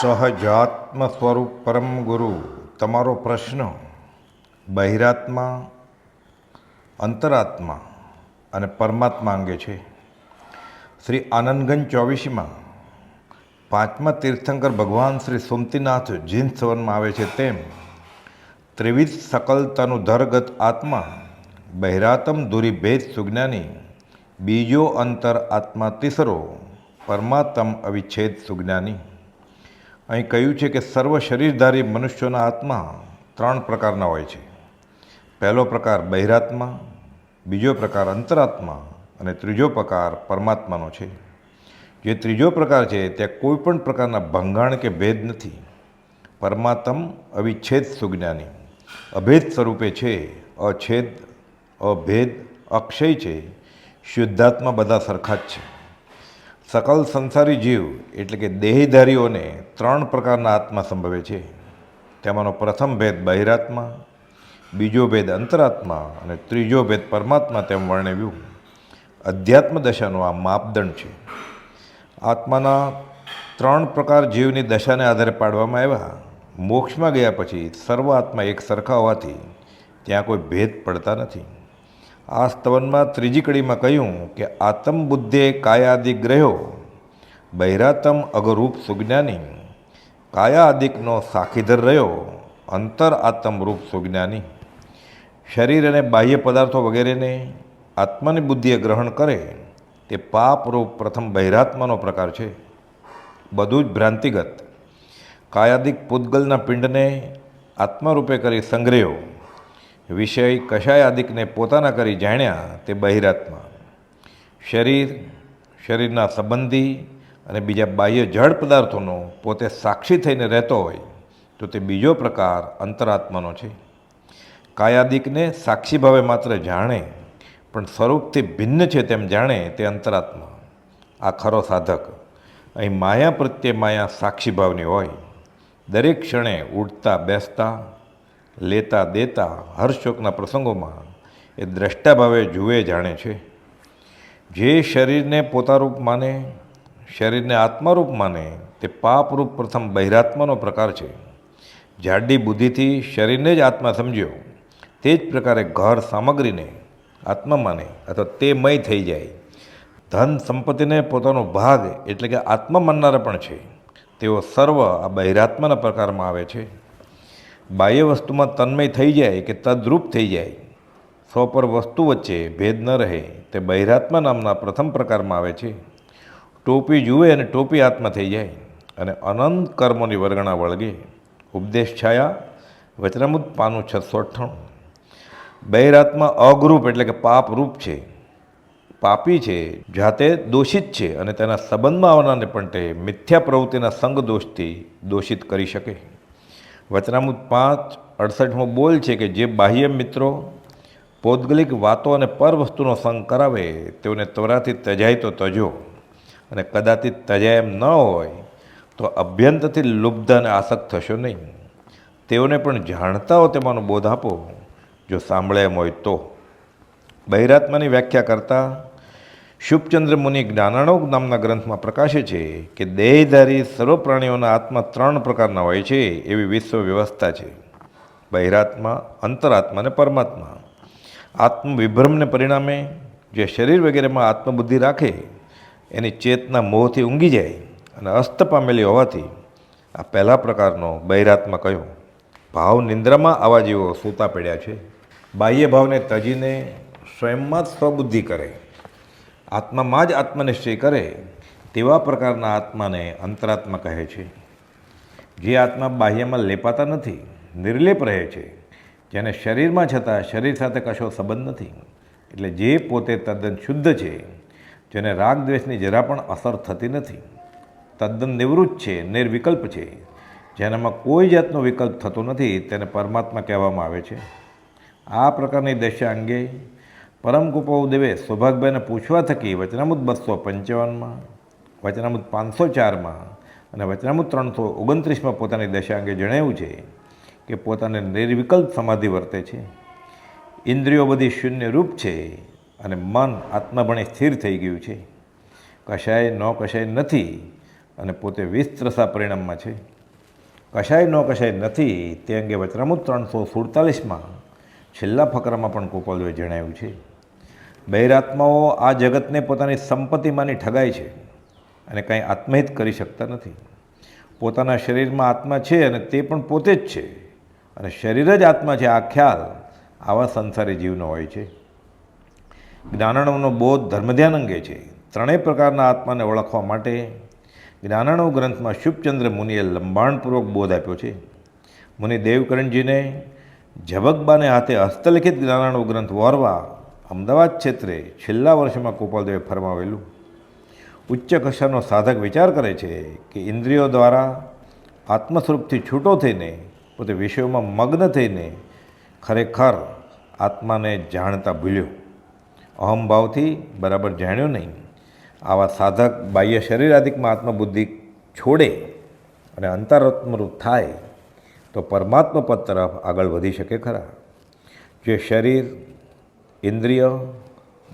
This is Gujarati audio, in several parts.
સહજાત્મ સ્વરૂપ પરમ ગુરુ, તમારો પ્રશ્ન, બહિરાત્મા, અંતરાત્મા અને પરમાત્મા અંગે છે. શ્રી આનંદગંજ ચોવીસીમાં પાંચમા તીર્થંકર ભગવાન શ્રી સોમતીનાથ જીન સવનમાં આવે છે તેમ ત્રેવીસ સકલતાનું ધરગત આત્મા, બહિરાતમ ધુરી ભેદ સુજ્ઞાની, બીજો અંતર આત્મા તીસરો પરમાત્મ અવિચ્છેદ સુજ્ઞાની. અહીં કહ્યું છે કે સર્વ શરીરધારી મનુષ્યોના આત્મા ત્રણ પ્રકારના હોય છે. પહેલો પ્રકાર બહિરાત્મા, બીજો પ્રકાર અંતરાત્મા અને ત્રીજો પ્રકાર પરમાત્માનો છે. જે ત્રીજો પ્રકાર છે ત્યાં કોઈપણ પ્રકારના ભંગાણ કે ભેદ નથી. પરમાત્મ અવિચ્છેદ સુજ્ઞાની. અભેદ સ્વરૂપે છે, અછેદ, અભેદ, અક્ષય છે. શુદ્ધાત્મા બધા સરખા જ છે. સકલ સંસારી જીવ એટલે કે દેહીધારીઓને ત્રણ પ્રકારના આત્મા સંભવે છે. તેમાંનો પ્રથમ ભેદ બહિરાત્મા બીજો ભેદ અંતરાત્મા અને ત્રીજો ભેદ પરમાત્મા તેમ વર્ણવ્યું. અધ્યાત્મ દશાનો આ માપદંડ છે. આત્માના ત્રણ પ્રકાર જીવની દશાને આધારે પાડવામાં આવ્યા. મોક્ષમાં ગયા પછી સર્વ આત્મા એક સરખા હોવાથી ત્યાં કોઈ ભેદ પડતા નથી. આ સ્તવનમાં ત્રીજી કડીમાં કહ્યું કે આતમ બુદ્ધે કાયાદિક ગ્રહ્યો બહિરાતમ અગરૂપ સુજ્ઞાની, કાયાદિકનો સાખીધર રહ્યો, અંતર આત્મ રૂપ સુજ્ઞાની. શરીર અને બાહ્ય પદાર્થો વગેરેને આત્માની બુદ્ધિએ ગ્રહણ કરે, તે પાપરૂપ પ્રથમ બહિરાત્માનો પ્રકાર છે. બધું જ ભ્રાંતિગત. કાયાદિક પૂતગલના પિંડને આત્મારૂપે કરી સંગ્રહ્યો. વિષય કશાય આદિકને પોતાના કરી જાણ્યા તે બહિરાત્મા. શરીર, શરીરના સંબંધી અને બીજા બાહ્ય જળ પદાર્થોનો પોતે સાક્ષી થઈને રહેતો હોય તો તે બીજો પ્રકાર અંતરાત્માનો છે. કાયાદિકને સાક્ષી ભાવે માત્ર જાણે, પણ સ્વરૂપથી ભિન્ન છે તેમ જાણે તે અંતરાત્મા. આ ખરો સાધક. અહીં માયા પ્રત્યે માયા સાક્ષી ભાવની હોય. દરેક ક્ષણે ઉડતા, બેસતા લેતા દેતા હર્ષોકના પ્રસંગોમાં એ દ્રષ્ટા ભાવે જુએ જાણે છે. જે શરીરને પોતારૂપ માને, શરીરને આત્મારૂપ માને, તે પાપરૂપ પ્રથમ બહિરાત્માનો પ્રકાર છે. જાડી બુદ્ધિથી શરીરને જ આત્મા સમજ્યો, તે જ પ્રકારે ઘર સામગ્રીને આત્મા માને, અથવા તે મય થઈ જાય. ધન સંપત્તિને પોતાનો ભાગ એટલે કે આત્મા માનનારા પણ છે. તેઓ સર્વ આ બહિરાત્માના પ્રકારમાં આવે છે. બાહ્ય વસ્તુમાં તન્મય થઈ જાય કે તદરૂપ થઈ જાય, સો પર વસ્તુ વચ્ચે ભેદ ન રહે, તે બહિરાત્મા નામના પ્રથમ પ્રકારમાં આવે છે. ટોપી જુએ અને ટોપી આત્મા થઈ જાય અને અનંત કર્મોની વર્ગણા વળગે. ઉપદેશ છાયા વચનામુદ પાનું છસો અઠ્ઠાણું. બહિરાત્મા અગરૂપ એટલે કે પાપરૂપ છે. પાપી છે, જાતે દોષિત છે અને તેના સંબંધમાં આવનારને પણ તે મિથ્યા પ્રવૃત્તિના સંગ દોષથી દોષિત કરી શકે. વચનામૃત પાંચ, અડસઠમો બોલ છે કે જે બાહ્ય મિત્રો પૌદ્ગલિક વાતો અને પર વસ્તુનો સંગ કરાવે, તેઓને ત્વરાથી તજાય તો તજો અને કદાચિત તજાય એમ ન હોય તો અભ્યંતરથી લુબ્ધ અને આસક્ત થશો નહીં. તેઓને પણ જાણતા હો તેમાંનો બોધ આપો, જો સાંભળે એમ હોય તો. બહિરાત્માની વ્યાખ્યા કરતા શુભચંદ્ર મુનિ જ્ઞાનાણોક નામના ગ્રંથમાં પ્રકાશે છે કે દેહધારી સર્વ પ્રાણીઓના આત્મા ત્રણ પ્રકારના હોય છે એવી વિશ્વ વ્યવસ્થા છે. બહિરાત્મા, અંતરાત્મા અને પરમાત્મા. આત્મ વિભ્રમને પરિણામે જે શરીર વગેરેમાં આત્મબુદ્ધિ રાખે, એની ચેતના મોહથી ઊંઘી જાય અને અસ્ત પામેલી હોવાથી આ પહેલા પ્રકારનો બહિરાત્મા કયો. ભાવ નિંદ્રામાં આવા જેવો સૂતા પડ્યા છે. બાહ્ય ભાવને તજીને સ્વયંમાં જ સ્વબુદ્ધિ કરે. આત્મામાં જ આત્મનિશ્ચય કરે તેવા પ્રકારના આત્માને અંતરાત્મા કહે છે. જે આત્મા બાહ્યમાં લેપાતા નથી, નિર્લેપ રહે છે, જેને શરીરમાં છતાં શરીર સાથે કશો સંબંધ નથી. એટલે જે પોતે તદ્દન શુદ્ધ છે, જેને રાગ દ્વેષની જરા પણ અસર થતી નથી. તદ્દન નિવૃત્ત છે, નિર્વિકલ્પ છે, જેનામાં કોઈ જાતનો વિકલ્પ થતો નથી, તેને પરમાત્મા કહેવામાં આવે છે. આ પ્રકારની દશા અંગે પરમ કૃપાઉદેવે સૌભાગભાઈને પૂછવા થકી વચનામૃત બસો પંચાવનમાં, વચનામૃત પાંચસો ચારમાં અને વચનામૃત ત્રણસો ઓગણત્રીસમાં પોતાની દશા અંગે જણાવ્યું છે કે પોતાને નિર્વિકલ્પ સમાધિ વર્તે છે. ઇન્દ્રિયો બધી શૂન્ય રૂપ છે અને મન આત્માભણે સ્થિર થઈ ગયું છે. કશાય ન કશાય નથી અને પોતે વિસ્તરસા પરિણામમાં છે. કશાય ન કશાય નથી તે અંગે વચનામુદ ત્રણસો સુડતાલીસમાં છેલ્લા ફકરામાં પણ ગોપાલદેવે જણાવ્યું છે. બહિરાત્માઓ આ જગતને પોતાની સંપત્તિમાંની ઠગાય છે અને કાંઈ આત્મહિત કરી શકતા નથી. પોતાના શરીરમાં આત્મા છે અને તે પણ પોતે જ છે. અને શરીર જ આત્મા છે. આ ખ્યાલ આવા સંસારી જીવનો હોય છે. જ્ઞાનાણવનો બોધ ધર્મધ્યાન અંગે છે. ત્રણેય પ્રકારના આત્માને ઓળખવા માટે જ્ઞાનાણવ ગ્રંથમાં શુભચંદ્ર મુનિએ લંબાણપૂર્વક બોધ આપ્યો છે. મુનિ દેવકરણજીને ઝબકબાને હાથે હસ્તલિખિત જ્ઞાનાણવ ગ્રંથ વોરવા અમદાવાદ ક્ષેત્રે છેલ્લા વર્ષમાં ગોપાલદેવે ફરમાવેલું. ઉચ્ચ કક્ષાનો સાધક વિચાર કરે છે કે ઇન્દ્રિયો દ્વારા આત્મસ્વરૂપથી છૂટો થઈને પોતે વિષયોમાં મગ્ન થઈને ખરેખર આત્માને જાણતા ભૂલ્યો. અહમભાવથી બરાબર જાણ્યો નહીં. આવા સાધક બાહ્ય શરીરાદિકમાં આત્મબુદ્ધિ છોડે અને અંતરાત્મરૂપ થાય તો પરમાત્મા પદ તરફ આગળ વધી શકે ખરા. જે શરીર ઇન્દ્રિય,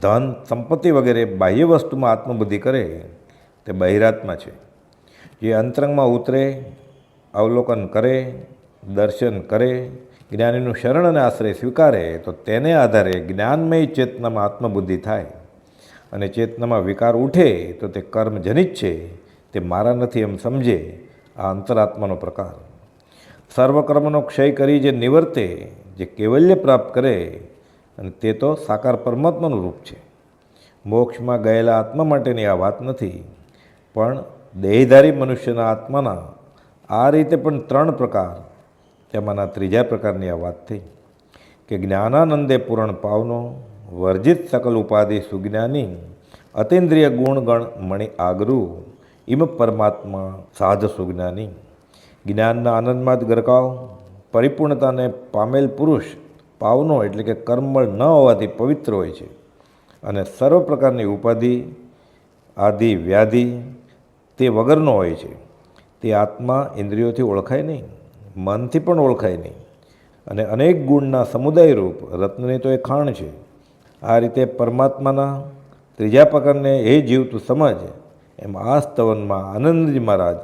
ધન, સંપત્તિ વગેરે બાહ્ય વસ્તુમાં આત્મબુદ્ધિ કરે તે બહિરાત્મા છે. જે અંતરંગમાં ઉતરે, અવલોકન કરે, દર્શન કરે, જ્ઞાનીનું શરણ અને આશ્રય સ્વીકારે, તો તેને આધારે જ્ઞાનમય ચેતનામાં આત્મબુદ્ધિ થાય અને ચેતનામાં વિકાર ઉઠે તો તે કર્મજનિત છે, તે મારા નથી એમ સમજે આ અંતરાત્માનો પ્રકાર. સર્વકર્મનો ક્ષય કરી જે નિવર્તે, જે કેવલ્ય પ્રાપ્ત કરે અને તે તો સાકાર પરમાત્માનું રૂપ છે. મોક્ષમાં ગયેલા આત્મા માટેની આ વાત નથી, પણ દેહધારી મનુષ્યના આત્માના આ રીતે પણ ત્રણ પ્રકાર, તેમાંના ત્રીજા પ્રકારની આ વાત થઈ, કે જ્ઞાનાનંદે પૂરણ પાવનો, વર્જિત સકલ ઉપાધિ સુજ્ઞાની, અતિન્દ્રિય ગુણગણ મણિ આગરું, ઇમ પરમાત્મા સાધ સુજ્ઞાની. જ્ઞાનના આનંદમાં જ ગરકાવ, પરિપૂર્ણતાને પામેલ પુરુષ પાવનો એટલે કે કર્મળ ન હોવાથી પવિત્ર હોય છે. અને સર્વ પ્રકારની ઉપાધિ, આદિ, વ્યાધિ તે વગરનો હોય છે. તે આત્મા ઇન્દ્રિયોથી ઓળખાય નહીં, મનથી પણ ઓળખાય નહીં. અને અનેક ગુણના સમુદાય રૂપ રત્નની તો એ ખાણ છે. આ રીતે પરમાત્માના ત્રીજા પ્રકારને એ જીવતું સમજ એમ આ સ્તવનમાં આનંદજી મહારાજ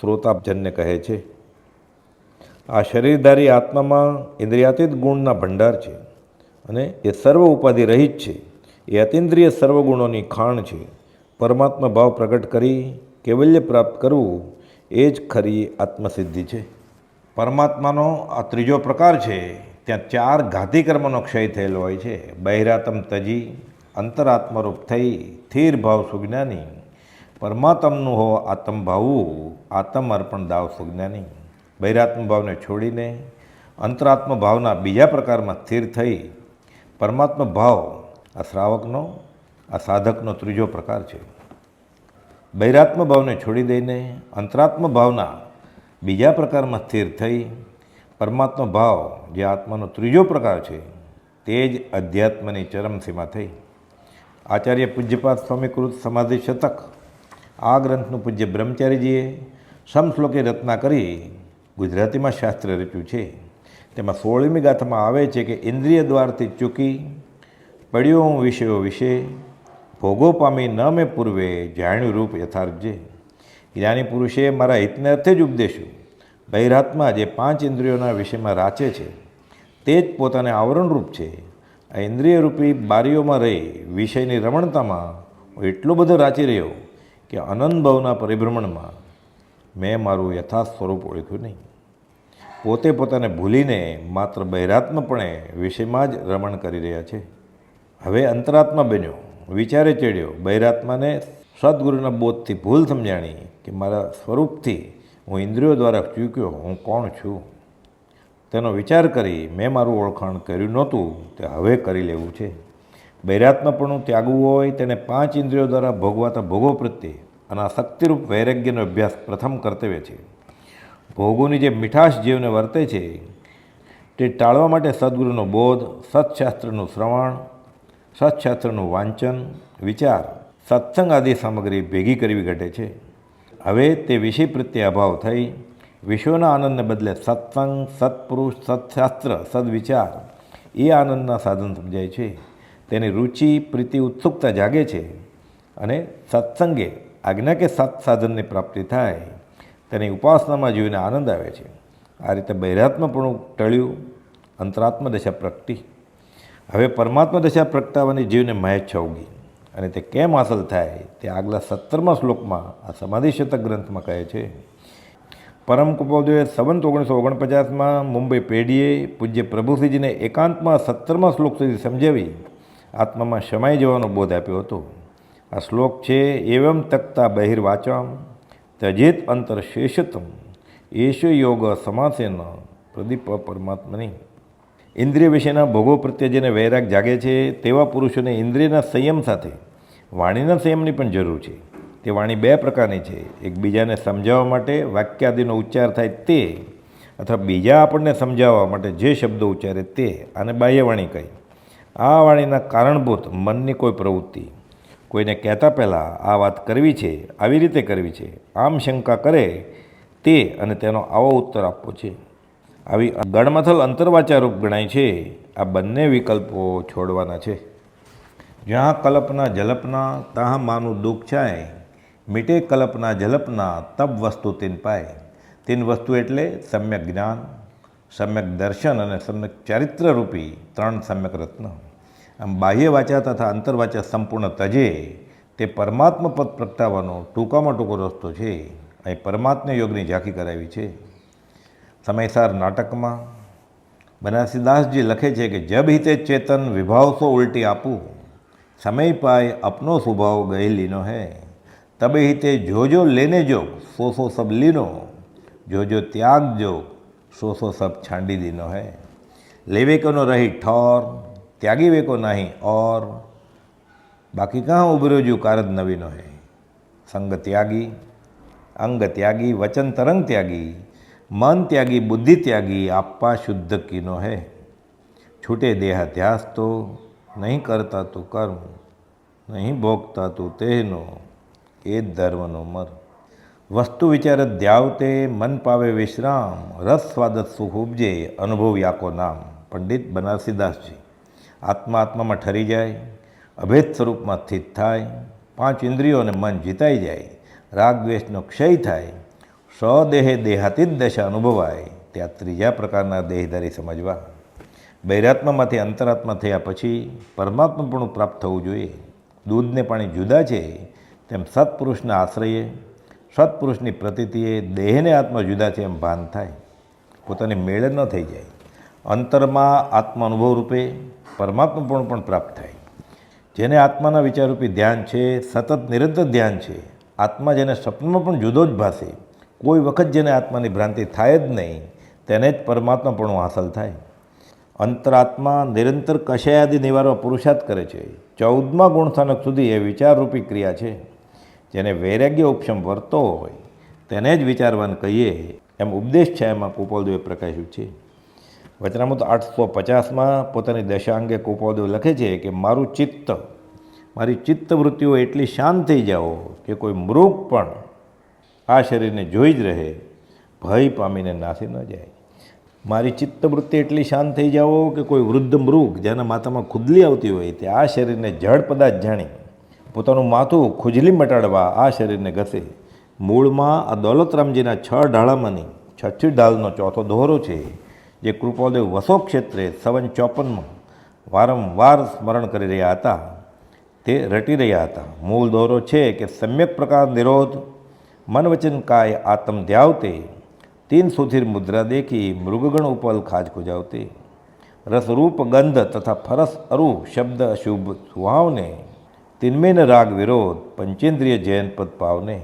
શ્રોતાજનને કહે છે. આ શરીરધારી આત્મામાં ઇન્દ્રિયાતીત ગુણના ભંડાર છે અને એ સર્વ ઉપાધિ રહિત છે. એ અતિન્દ્રિય સર્વગુણોની ખાણ છે. પરમાત્મા ભાવ પ્રગટ કરી કૈવલ્ય પ્રાપ્ત કરવું એ જ ખરી આત્મસિદ્ધિ છે. પરમાત્માનો આ ત્રીજો પ્રકાર છે, ત્યાં ચાર ઘાતી કર્મનો ક્ષય થયેલો હોય છે. બહિરાતમ તજી, અંતરાત્મરૂપ થઈ, સ્થિર ભાવ સુજ્ઞાની. પરમાત્મનું હો આત્મ ભાવવું આત્મ અર્પણ દાવ સુજ્ઞાની. બહિરાત્મ ભાવને છોડીને અંતરાત્મ ભાવના બીજા પ્રકારમાં સ્થિર થઈ પરમાત્મ ભાવ આ શ્રાવકનો, આ સાધકનો ત્રીજો પ્રકાર છે. બૈરાત્મ ભાવને છોડી દઈને અંતરાત્મ ભાવના બીજા પ્રકારમાં સ્થિર થઈ પરમાત્મા ભાવ જે આત્માનો ત્રીજો પ્રકાર છે તે જ અધ્યાત્મની ચરમસીમા થઈ. આચાર્ય પૂજ્યપાદ સ્વામીકૃત સમાધિ શતક આ ગ્રંથનું પૂજ્ય બ્રહ્મચારીજીએ સમશ્લોકે રચના કરી ગુજરાતીમાં શાસ્ત્ર રચ્યું છે. તેમાં સોળમી ગાથામાં આવે છે કે ઇન્દ્રિય દ્વારથી ચૂકી પડ્યો હું વિષયો વિશે ભોગો પામી ન મેં પૂર્વે જાણ્યું રૂપ યથાર્થ જે જ્ઞાની પુરુષે મારા હિતને અર્થે જ ઉપદેશ્યું. બહિરાત્મા જે પાંચ ઇન્દ્રિયોના વિષયમાં રાચે છે, તે જ પોતાને આવરણરૂપ છે. આ ઇન્દ્રિયરૂપી બારીઓમાં રહી વિષયની રમણતામાં હું એટલો બધો રાચી રહ્યો કે અનંત ભાવના પરિભ્રમણમાં મેં મારું યથાર્થ સ્વરૂપ ઓળખ્યું નહીં. પોતે પોતાને ભૂલીને માત્ર બહેરાત્મપણે વિષયમાં જ રમણ કરી રહ્યા છે. હવે અંતરાત્મા બન્યો. વિચારે ચડ્યો બહેરાત્માને સદગુરુના બોધથી ભૂલ સમજાણી કે મારા સ્વરૂપથી હું ઇન્દ્રિયો દ્વારા ચૂક્યો, હું કોણ છું? તેનો વિચાર કરી મેં મારું ઓળખાણ કર્યું નહોતું, તે હવે કરી લેવું છે. બૈરાત્મપણું ત્યાગવું હોય તેને પાંચ ઇન્દ્રિયો દ્વારા ભોગવાતા ભોગો પ્રત્યે અને આ શક્તિરૂપ વૈરાગ્યનો અભ્યાસ પ્રથમ કર્તવ્ય છે. ભોગોની જે મીઠાશ જીવને વર્તે છે, તે ટાળવા માટે સદગુરુનો બોધ, સત્શાસ્ત્રનું શ્રવણ, સત્શાસ્ત્રનું વાંચન, વિચાર, સત્સંગ આદિ સામગ્રી ભેગી કરવી ઘટે છે. હવે તે વિષય પ્રત્યે અભાવ થઈ, વિશ્વના આનંદને બદલે સત્સંગ, સત્પુરુષ, સત્શાસ્ત્ર, સદવિચાર, એ આનંદના સાધન સમજાય છે. તેની રુચિ, પ્રીતિ, ઉત્સુકતા જાગે છે અને સત્સંગે આજ્ઞા કે સત્સાધનની પ્રાપ્તિ થાય. તેની ઉપાસનામાં જીવને આનંદ આવે છે. આ રીતે બૈરાત્મપણું ટળ્યું અંતરાત્મ દશા પ્રગટી. હવે પરમાત્મા દશા પ્રગટાવવાની જીવને મહેચ્છા ઉગી. અને તે કેમ હાંસલ થાય તે આગલા સત્તરમા શ્લોકમાં આ સમાધિ શતક ગ્રંથમાં કહે છે. પરમ કુપોદેવે સંવંત ઓગણીસો ઓગણપચાસમાં મુંબઈ પેઢીએ પૂજ્ય પ્રભુશ્રીજીને એકાંતમાં સત્તરમા શ્લોક સુધી સમજાવી આત્મામાં શમાઈ જવાનો બોધ આપ્યો હતો. આ શ્લોક છે, એવમ તકતા બહિર્વાચામ ત્યજેત અંતર શેષતમ એશ યોગ સમાસેન પ્રદીપ પરમાત્મની ઇન્દ્રિય વિશેના ભોગો પ્રત્યે જેને વૈરાગ જાગે છે તેવા પુરુષોને ઇન્દ્રિયના સંયમ સાથે વાણીના સંયમની પણ જરૂર છે તે વાણી બે પ્રકારની છે એકબીજાને સમજાવવા માટે વાક્યાદિનો ઉચ્ચાર થાય તે અથવા બીજા આપણને સમજાવવા માટે જે શબ્દો ઉચ્ચારે તે આને બાહ્યવાણી કહી આ વાણીના કારણભૂત મનની કોઈ પ્રવૃત્તિ કોઈને કહેતા પહેલાં આ વાત કરવી છે, આવી રીતે કરવી છે, આમ શંકા કરે તે અને તેનો આવો ઉત્તર આપવો છે. આવી ગણમથલ અંતર્વાચારૂપ ગણાય છે, આ બંને વિકલ્પો છોડવાના છે. જ્યાં કલ્પના જલપના ત્યાં માનું દુઃખ છાય, મીટે કલ્પના જલપના તબ વસ્તુ તીન પાય. તીન વસ્તુ એટલે સમ્યક જ્ઞાન, સમ્યક દર્શન અને સમ્યક ચારિત્રરૂપી ત્રણ સમ્યક રત્ન. બાહ્ય વાચા તથા અંતરવાચા સંપૂર્ણ તજે, તે પરમાત્મા પદ પ્રગટાવવાનો ટૂંકામાં ટૂંકો રસ્તો છે. અહીં પરમાત્મા યોગની ઝાંખી કરાવી છે. સમયસાર નાટકમાં બનારસીદાસજી લખે છે કે, જબ હિતે ચેતન વિભાવ સો ઉલટી આપું, સમય પાય અપનો સ્વભાવ ગયેલીનો હૈ. તબે હિતે જો જો લેને જો સો સો સબ લીનો. જો જો ત્યાગ જો સો સો સબ છાંડી દીનો હૈ. લેવે કોનો રહી ઠોર ત્યાગી વેકો નહીં ઓર બાકી કાં ઉભર્યો જો કારદ નવીનો હૈ. સંગ ત્યાગી, અંગ ત્યાગી, વચન તરંગ ત્યાગી, મન ત્યાગી, બુદ્ધિ ત્યાગી, આપવા શુદ્ધ કીનો હે. છૂટે દેહાધ્યાસ તો નહીં કરતા તું કર્મ, નહીં ભોગતા તું તેહનો, એ જ ધર્મનો મર. વસ્તુ વિચાર ધ્યાવતે, મન પાવે વિશ્રામ, રસ સ્વાદત સુખ ઉપજે, અનુભવ યાકો નામ. પંડિત બનારસીદાસજી. આત્મા આત્મામાં ઠરી જાય, અભેદ સ્વરૂપમાં સ્થિત થાય, પાંચ ઇન્દ્રિયો અને મન જીતાઈ જાય રાગ દ્વેષનો ક્ષય થાય, સ્વદેહે દેહાતીત દશા અનુભવાય, ત્યાં ત્રીજા પ્રકારના દેહધારી સમજવા. બૈરાત્મામાંથી અંતરાત્મા થયા પછી પરમાત્માપણું પ્રાપ્ત થવું જોઈએ. દૂધને પાણી જુદા છે, તેમ સત્પુરુષના આશ્રયે, સત્પુરુષની પ્રતીતિએ દેહને આત્મા જુદા છે એમ ભાન થાય. પોતાની મેળ ન થઈ જાય. અંતરમાં આત્મા અનુભવ રૂપે પરમાત્માપણું પણ પ્રાપ્ત થાય. જેને આત્માના વિચારરૂપી ધ્યાન છે, સતત નિરંતર ધ્યાન છે, આત્મા જેને સ્વપ્નમાં પણ જુદો જ ભાષે કોઈ વખત જેને આત્માની ભ્રાંતિ થાય જ નહીં, તેને જ પરમાત્માપણું હાંસલ થાય. અંતરાત્મા નિરંતર કશાયાદી નિવારવા પુરુષાર્થ કરે છે. ચૌદમા ગુણસ્થાનક સુધી એ વિચારરૂપી ક્રિયા છે. જેને વૈરાગ્ય ઉપશમ વર્તો હોય, તેને જ વિચારવાન કહીએ એમ ઉપદેશ છે એમાં કુપોલદેવે પ્રકાશ્યું છે. વચનામૃત આઠસો પચાસમાં પોતાની દશા અંગે કુપોલદેવ લખે છે કે મારું ચિત્ત, મારી ચિત્તવૃત્તિઓ એટલી શાંત થઈ જાઓ કે કોઈ મૃગ પણ આ શરીરને જોઈ જ રહે, ભય પામીને નાસી ન જાય. મારી ચિત્તવૃત્તિ એટલી શાંત થઈ જાઓ કે કોઈ વૃદ્ધ મૃગ જેના માથામાં ખુદલી આવતી હોય તે આ શરીરને જળ પદાર્થ જાણી. પોતાનું માથું ખુજલી મટાડવા આ શરીરને ઘસે. મૂળમાં આ દોલતરામજીના છ ઢાળામાંની છઠ્ઠી ઢાલનો ચોથો દોહરો છે. જે કૃપાદેવ વસો ક્ષેત્રે સવન ચોપનમાં વારંવાર સ્મરણ કરી રહ્યા હતા, તે રટી રહ્યા હતા. મૂળ દોરો છે કે સમ્યક પ્રકાર નિરોધ મન વચન કાય આત્મ ધ્યાવતે, તીન સુધીર મુદ્રા દેખી મૃગગણ ઉપલ ખાજ ખુજાવતે. રસરૂપ ગંધ તથા ફરસ અરુ શબ્દ અશુભ સુહાવને, તિન્મેન રાગ વિરોધ પંચેન્દ્રિય જૈન પદ પાવને.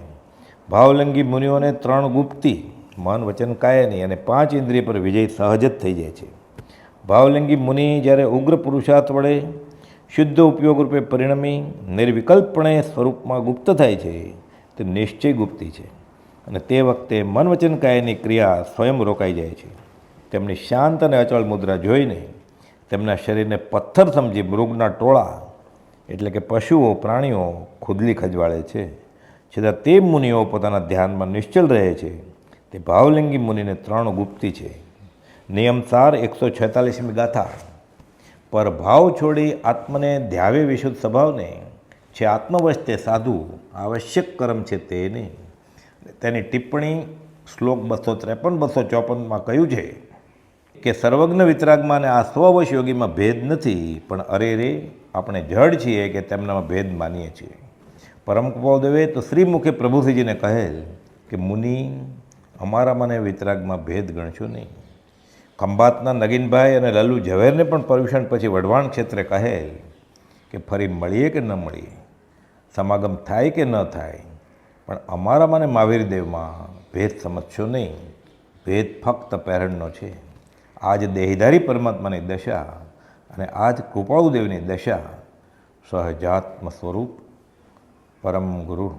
ભાવલંગી મુનિઓને ત્રણ ગુપ્તી મન વચન કાયની અને પાંચ ઇન્દ્રિય પર વિજય સહજ જ થઈ જાય છે. ભાવલિંગી મુનિ જ્યારે ઉગ્ર પુરુષાર્થ વડે શુદ્ધ ઉપયોગ રૂપે પરિણમી નિર્વિકલ્પણે સ્વરૂપમાં ગુપ્ત થાય છે, તે નિશ્ચય ગુપ્તી છે. અને તે વખતે મન વચન કાયની ક્રિયા સ્વયં રોકાઈ જાય છે. તેમની શાંત અને અચળ મુદ્રા જોઈને તેમના શરીરને પથ્થર સમજી મૃગના ટોળા, એટલે કે પશુઓ, પ્રાણીઓ ખુદલી ખજવાળે છે. છતાં તે મુનિઓ પોતાના ધ્યાનમાં નિશ્ચલ રહે છે. તે ભાવલિંગી મુનિને ત્રણ ગુપ્તી છે. નિયમસાર એકસો છેતાલીસમી ગાથા. પર ભાવ છોડી આત્મને ધ્યાવે વિશુદ્ધ સ્વભાવને, છે આત્મવશ તે સાધુ, આવશ્યક કર્મ છે તે નહીં. તેની ટિપ્પણી શ્લોક બસો ત્રેપન, બસો ચોપનમાં કહ્યું છે કે સર્વજ્ઞ વિતરાગમાં અને આ સ્વવશ યોગીમાં ભેદ નથી, પણ અરે રે, આપણે જડ છીએ કે તેમનામાં ભેદ માનીએ છીએ. પરમ કૃપાદેવે તો શ્રીમુખે પ્રભુશ્રીજીને કહેલ કે મુનિ અમારા મને વિતરાગમાં ભેદ ગણશો નહીં. ખંભાતના નગીનભાઈ અને લલ્લુ ઝવેરને પણ પર્યુષણ પછી વઢવાણ ક્ષેત્રે કહેલ કે ફરી મળીએ કે ન મળીએ? સમાગમ થાય કે ન થાય? પણ અમારા મને મહાવીર દેવમાં ભેદ સમજશો નહીં. ભેદ ફક્ત પહેરણનો છે. આજ દેહધારી પરમાત્માની દશા અને આજ કૃપાળુદેવની દશા સહજાત્મ સ્વરૂપ પરમ ગુરુ